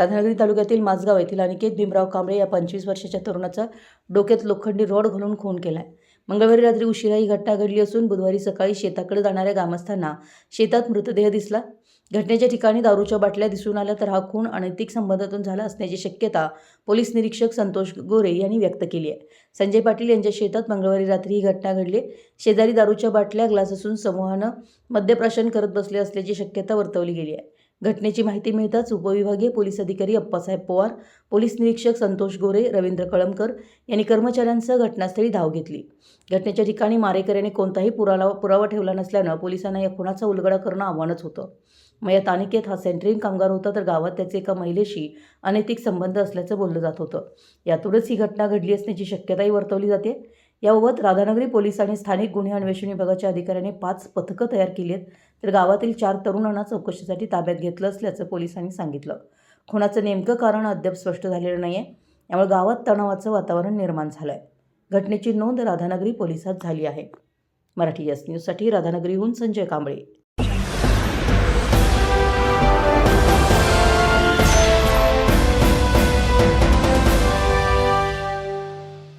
राधानगरी तालुक्यातील माझगाव येथील अनिकेत भीमराव कांबळे या पंचवीस वर्षाच्या तरुणाचा डोक्यात लोखंडी रॉड घालून खून केला आहे मंगळवारी रात्री उशिरा ही घटना घडली असून बुधवारी सकाळी शेताकडे जाणाऱ्या ग्रामस्थांना शेतात मृतदेह दिसला. घटनेच्या ठिकाणी दारूच्या बाटल्या दिसून आल्या तर हा खून अनैतिक संबंधातून झाला असण्याची शक्यता पोलीस निरीक्षक संतोष गोरे यांनी व्यक्त केली आहे. संजय पाटील यांच्या शेतात मंगळवारी रात्री ही घटना घडली. शेजारी दारूच्या बाटल्या ग्लास असून समूहानं मद्यप्राशन करत बसले असल्याची शक्यता वर्तवली गेली आहे. घटनेची माहिती मिळताच उपविभागीय पोलीस अधिकारी अप्पासाहेब पवार पोलीस निरीक्षक संतोष गोरे रवींद्र कळमकर यांनी कर्मचाऱ्यांसह घटनास्थळी धाव घेतली. घटनेच्या ठिकाणी मारेकऱ्याने कोणताही पुराला पुरावा ठेवला नसल्यानं पोलिसांना या खुनाचा उलगडा करणं आव्हानच होतं. मया तानिकेत हा सेंटरिंग कामगार होता तर गावात त्याचे एका महिलेशी अनैतिक संबंध असल्याचं बोललं जात होतं. यातूनच ही घटना घडली असण्याची शक्यताही वर्तवली जाते. याबाबत राधानगरी पोलीस आणि स्थानिक गुन्हे अन्वेषण विभागाच्या अधिकाऱ्याने पाच पथकं तयार केली आहेत तर गावातील चार तरुणांना चौकशीसाठी ताब्यात घेतलं असल्याचं पोलिसांनी सांगितलं. खुनाचं नेमकं कारण अद्याप स्पष्ट झालेलं नाही आहे यामुळे गावात तणावाचं वातावरण निर्माण झालं आहे घटनेची नोंद राधानगरी पोलिसात झाली आहे. मराठी यस न्यूजसाठी राधानगरीहून संजय कांबळे.